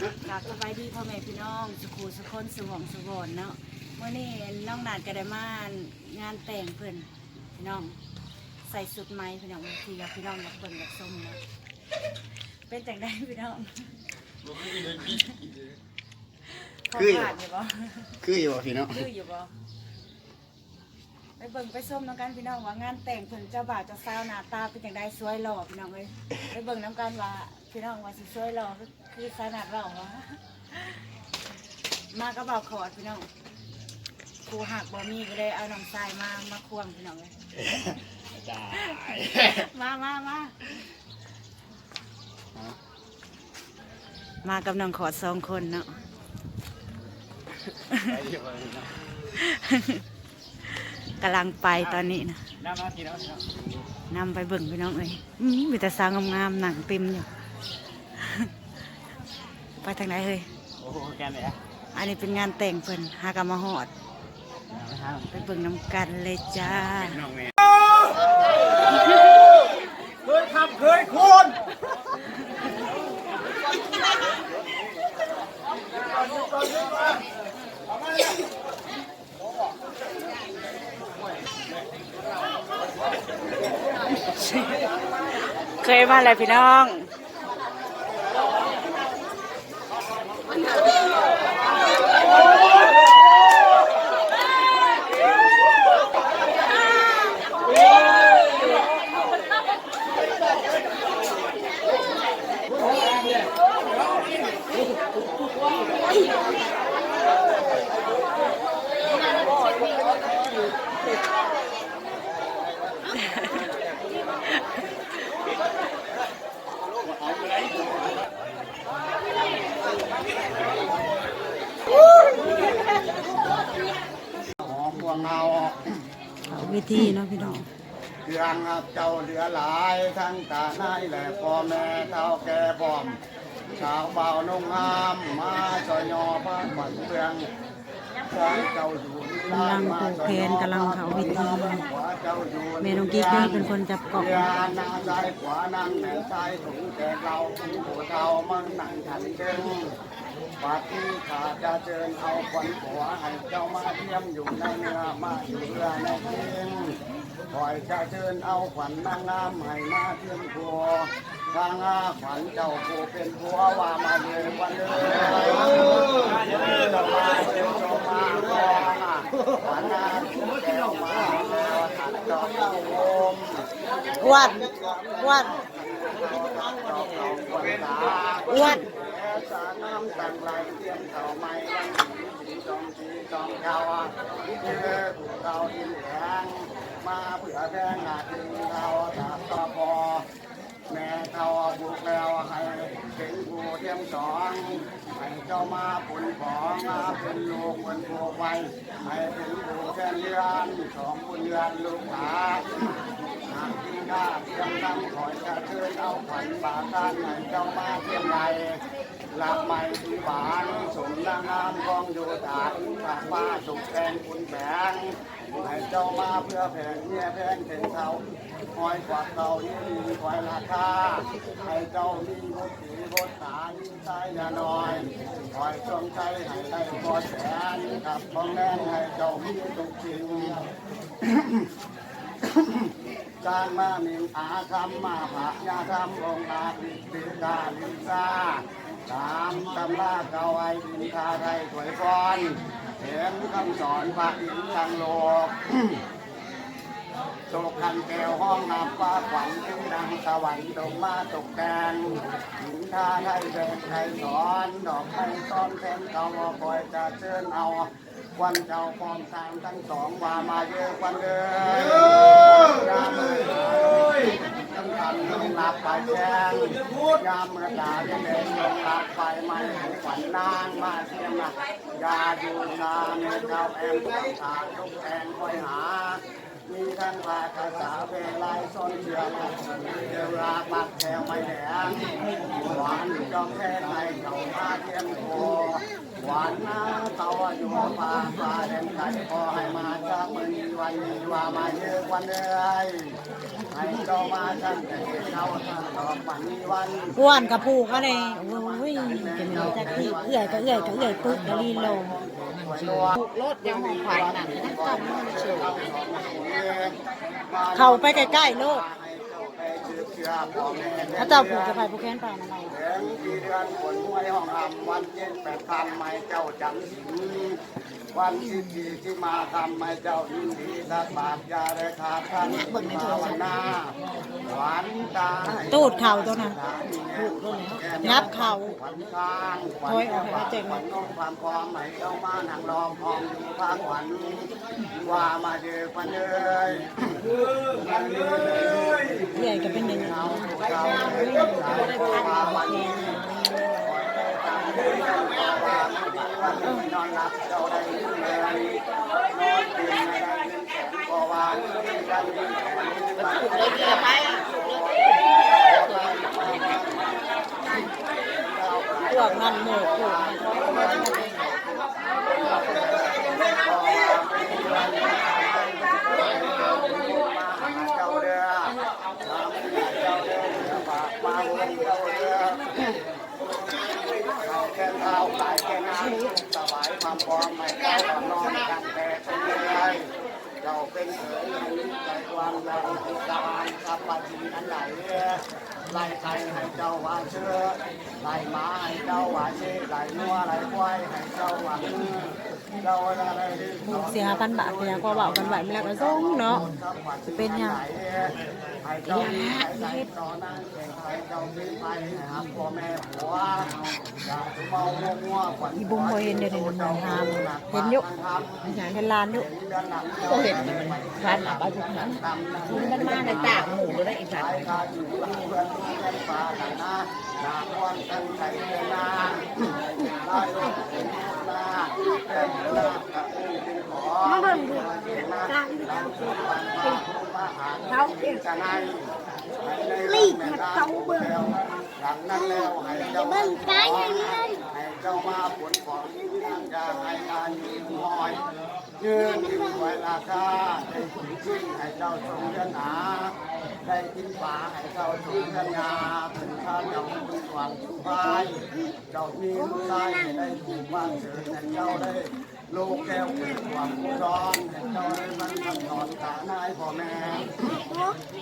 กราบสบายดีพ่อแม่พี่น้องสุขูสุคนสุหองสุวรรณเนาะเมื่อนี้น้องนาดก็ได้มางานแต่งเพิ่นพี่น้องใส่สุดไหมพี่น้องทีกับพี่น้องอยากเบิ่งอยากชมเนาะเป็นจังได้พี่น้องพอคืออยู่ผ่านอยู่บ่คืออยู่บ่พี่น้องคืออยู่บ่ไปเบิ่งไปส้มน้ำกันพี่น้องว่างานแต่งเพิ่นเจ้าบ่าวเจ้าสาวหน้าตาเป็นจังได้สวยหล่อพี่น้องเอ้ยไปเบิ่งน้ำกันว่า พี่น้องว่าสิสวยหล่อคือขนาดเราวะมาก็บ่าวขอดพี่น้องครูหักบ่มีก็เลยเอาน้องทรายมามาควงพี่น้องเลยจ้ามามามามากับน้องขอดสองคนเนาะกำลังไปตอนนี้นะน้ำมาพี่น้องพี่น้องนำไปเบิ่งพี่น้องเอ้ยอืมมีแต่สาวงามๆหนังเต็มอยู่ ไปทางไหนเฮ้ยโอ้โหแกนเลยอะอันนี้เป็นงานแต่งเพิ่นหากำมาหอดนะครับไปเบิ่งน้ำกันเลยจ้าน้องแม่เคยทำเคยคุณเคยมาอะไรพี่น้อง พวงเงาวิธีเนาะพี่น้อง เรื่องเจ้าเหลือหลายทั้งตาหน้ายและพ่อแม่เท่าแก่พร้อม ชาวเบานุ่งงามมาจอยยอพระขวัญเปลืองทั้งเจ้าอยู่ที่บ้านมาจอยยอพระขวัญเจ้าอยู่เมนูกิ๊กเด้อเป็นคนจับกล่องเรือนาซ้ายขวานั่งแม่ซ้ายถุงแกเราถุงหัวเท้ามันนั่งขันเดิงปัดที่ขาจะเชิญเอาควันหัวให้เจ้ามาเทียมอยู่ในเรือมาอยู่เรือในเพียงคอยจะเชิญเอาขวัญนางงามให้มาเทียมครัว ทางาขวัญเจ้าผู้เป็นผัวว่ามาเลยวันเลยมาเลยมาเจ้ามาขอมาขวัญนาแก้วมาแล้วถัดจอมโอมอ้วนอ้วนอ้วนสาน้ำตังไหลเทียมเขาไม่ดีจอมสีจอมเขาที่เจอถูกเราดินแดงมาเผื่อแพงหนาถึงเราตาตาพอ แม่เขาบุกแล้วให้เป็นผู้เทียมสองให้เจ้ามาผลของมาเป็นลูกเป็นผู้ไวให้เป็นผู้แทนเรือนของบุญเรือนลูกหาหากกินข้าเพียงนั่งคอยจะเชิญเอาขวัญบาทานให้เจ้ามาเทียมไรหลับไม่ที่บานสมนางงามกองอยู่ฐานฝากมาสุขแทนคุณแผง ให้เจ้ามาเพื่อแผงเมียแพงเข็นเขาคอยกวักเก่านี่ดีคอยราคาให้เจ้ามีบุตรสีบุตรตายิ่งใจอย่าน้อยคอยจงใจให้ได้พอแสนกับพ่อแม่ให้เจ้ามีทุกสิ่งการมามินอาคำมาผะยาธรรมองค์อาภิปิกาลิซาตามตำราเก่าไอดินทาไทยถวยพร เห็นคำสอนพระอินทางโลกโศกคันแก้วห้องน้ำฟ้าขวัญขึ้นดังสวรรค์ตกมาตกแต่งหินทาไทยเดินไทยสอนดอกไม้ซ้อนแทนเก่าคอยจะเชิญเอาควันเจ้าพร้อมสามทั้งสองว่ามาเยอะวันเลยยาม ทั้งคันลงหลับไปแจ้งยามเมื่อตาเด่นเด่นลงหลับไปไม่ให้ขวัญนางมาเทียมนะยาอยู่นานเจ้าแอมทางทุกแองคอยหา มีทั้งภาษาสาเวลายซ้อนเชือมาเวลาปักแถวไม่แดงหวานจอมแค่ไทยเขามาเทียมโคหวานน้ำเตาอยู่ป่าปลาแดงไก่พอให้มาจากมือนี้วันนี้ว่ามาเยอะกวันเลยให้เจ้าเนเขาท่านดอ กวนกับผูก็เลยโอ้ยจะมีจักที่เอื่อยก็เอื่อยก็เอื่อยปึ๊กแล้วลีลงถูกรถยังหองขวัญนั่นนั่นก็มันเฉยเข้าไปใกล้ๆโลกถ้าเจ้าผูกจะไปผูกแขนเปล่านะเราเดือนกี่เดือนฝนห้วยห้องทำวันเย็นแปดคำไม่เจ้าจำสินวันที่สี่ที่มาทำไม่เจ้ายินดีสักบาทยาได้ขาดทันเบิ่งในโทรศัพท์หน้าหวานตาตูดเข่าตัวนั้นงับเข่าขวัญข้างขวัญโอ้ยเอาให้เขาเจ๋งขวัญน้องความพร้อมให้เจ้ามานั่งรอพร้อมอยู่พักขวัญ ว่ามาเจอพันเลยมันเลยเอื่อยก็เป็นอย่างนี้เอาเเราไม่ได้พันผูกแขนนอนหลับเจ้าได้ยินเลยนอนตื่นไม่ได้ยิน เจ้าเด้อเจ้าเด้อปากปากเจ้าเด้อแค่เท้าหลายแค่น้ำสบายความพร้อมไม่เจ้านอนกันแต่เฉยเจ้าเป็นเอ๋ยใจความเราการกับปฏิอันไหนไล่ใครให้เจ้าว่าเชื่อไล่หมาให้เจ้าว่าเชื่อไล่งัวไล่ควายให้เจ้าว่าเจ้าอะไรผูกเสียพันบาทไปแล้วก็เบากันไหวไม่แล้วก็ส่งเนาะจะเป็นยังให้เจ้ามีใจต่อนั่งแข่งใครเจ้ามีไปหาพ่อแม่ผัวอย่าเมางัวขวัญอีบุ้งพอเห็นเดี๋ยวนี้มันทำเห็นอยุเห็นลานอยุก็เห็นมันฟันหลับเอาทุกนั้นมันมาในตากหมูเลยอีสันใครก็อยู่หลังเพื่อนเพื่อนฟ้าหลังน เดินหน้ากับเป็นขอมาเบิ่งดูกลางเขาเองลีกมาเตาเบิ่งหลังนั้นแล้วให้เจ้าเบิ่งกายให้ให้เจ้ามาผลของนั่งยาให้การยืนหอย ยืนกินไว้ราคาให้ขุนชิ้นให้เจ้าชมเดือนหนาได้กินฝาให้เจ้าชมเดือนงาถึงข้าเจ้าทุกวันทุกไปเจ้ามีลูกชายให้ได้ถูกบ้านเกิดให้เจ้าได้โลกแก้วเกิดความร้อนให้เจ้าได้มันทำนอนตานายพ่อแม่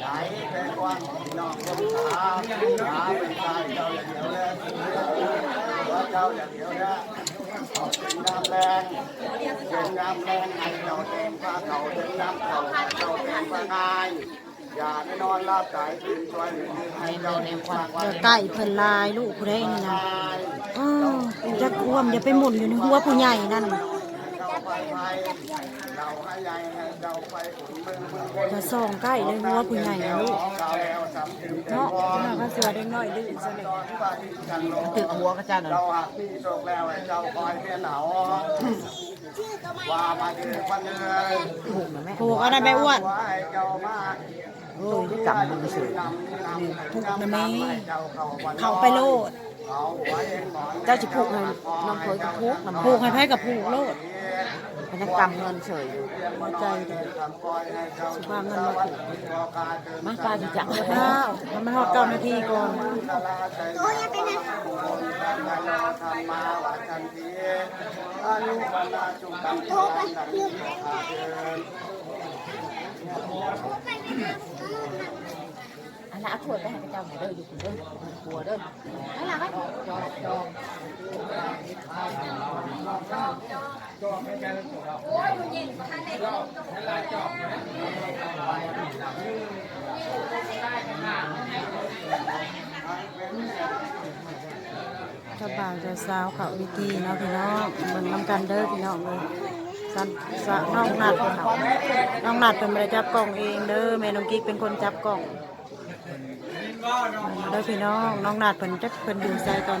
ใจแค่กว้างพี่น้องลงตาอย่าเป็นใจเจ้าอย่าเดียวเลยว่าเจ้าอย่าเดียวเลยเป็นน้ำ แรงเป็นน้ำแรงให้เจ้าเต็มฟ้าเขาเต็มน้ำเขาให้เจ้าเต็มฟ้าง่ายอย่าได้นอนรับใจตื่นช่วยเหลือให้เจ้าเต็มฟ้าวันเดี๋ยวไก่เพิ่นลายลูกผู้ใดนี่นะอ้าวจะควมอย่าไปหมุนอยู่ในหัวผู้ใหญ่นั่น เจ้าไปไปเราให้ใหญ่ให้เจ้าไปอุ่นเมืองเมืองจะส่องใกล้เลยหัวผู้ใหญ่นะลูกเราแล้วสำถึงเจ้าเนาะพ่อเนาะก็เสือเด็กน้อยดื้อซะเลยตอนที่ว่าที่กันลงตึกหัวกระจานเราหักพี่โชคแล้วให้เจ้าคอยเพียนหนาวว่ามาเดือนวันเลยถูกนะแม่ผูกอะไรไปอ้วนว่าให้เจ้ามาโอ้ยได้กลับมือเฉยผูกนะแม่เจ้าเข้าวันเขาไปโลดเขาไว้เองหมอนเจ้าจะผูกให้น้องเคยกับผูกน้ำผูกให้ไพ่กับผูกโลด พนักกรรมเงินเฉยอยู่ใจเด้อสุภาพเงินมาผูกมาปลาจะจังอ้าวมันมาทอดเก้านาทีก่อนโอ้ยเป็นไงทำมาว่าทันทีอายุวันละจุกันโทรไปลืมอันนั้นเอาถ้วยไปให้พระเจ้าหน่อยเด้ออยู่คุณเด้อครัวเด้อนั่นแหละครับ จอกจอกเจ้าบ่าวเจ้าสาวเขาวิธีเนาะพี่น้องเบิ่งน้ำกันเด้อพี่น้องเลยสันสะน้องนัดเขาน้องนัดเป็นบริจับกล่องเองเด้อแม่น้องกิ๊กเป็นคนจับกล่องเด้อพี่น้องน้องนัดเป็นจักเป็นอยู่ใจตอน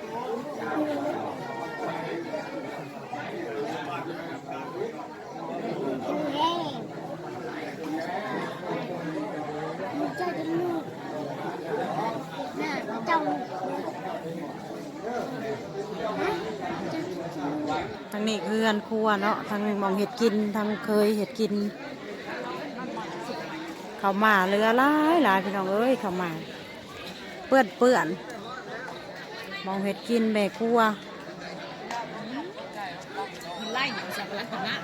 ทางนี้คือเฮือนครั วเนาะทางมองเห็ดกินทางเคยเห็ดกิน เขามาเรือหลายหลายพี่น้องเอ้ยเขามา เปื้อนเปื้อนมองเห็ดกินแม่ครัวไล่หนูจากร้านขน้า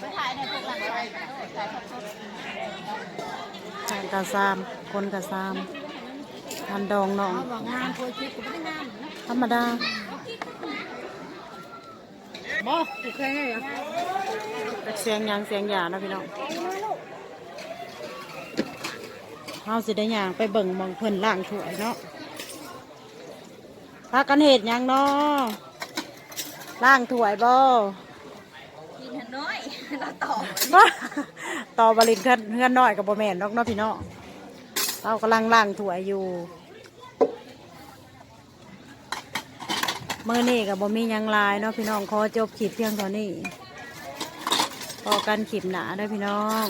ไปถ่ายในพวกหลังไฟถ่ายทอดสดทางกระซาม คนกระซามทันดองน้องเขาบอกงานโพยคิดกูไม่ได้งานธรรมดา บ่กูเคยให้เหรอเสียงหยังเสียงหยานะพี่น้องเฮาสิได้หยังไปเบิ่งหมองเพิ่นล่างถ้วยเนาะพากันเห็ดหยังเนาะล่างถ้วยบ่กินหันน้อยเราต่อต่อบริเพื่อนเพื่อนน้อยกับบ่แม่นนอกเนาะพี่น้องเรากำลังล่างถ้วยอยู่ เมื่อนี้กับบ่มียังลายเนาะพี่น้องขอจบคลิปเพียงเท่านี้พอกันคลิปหนาได้พี่น้อง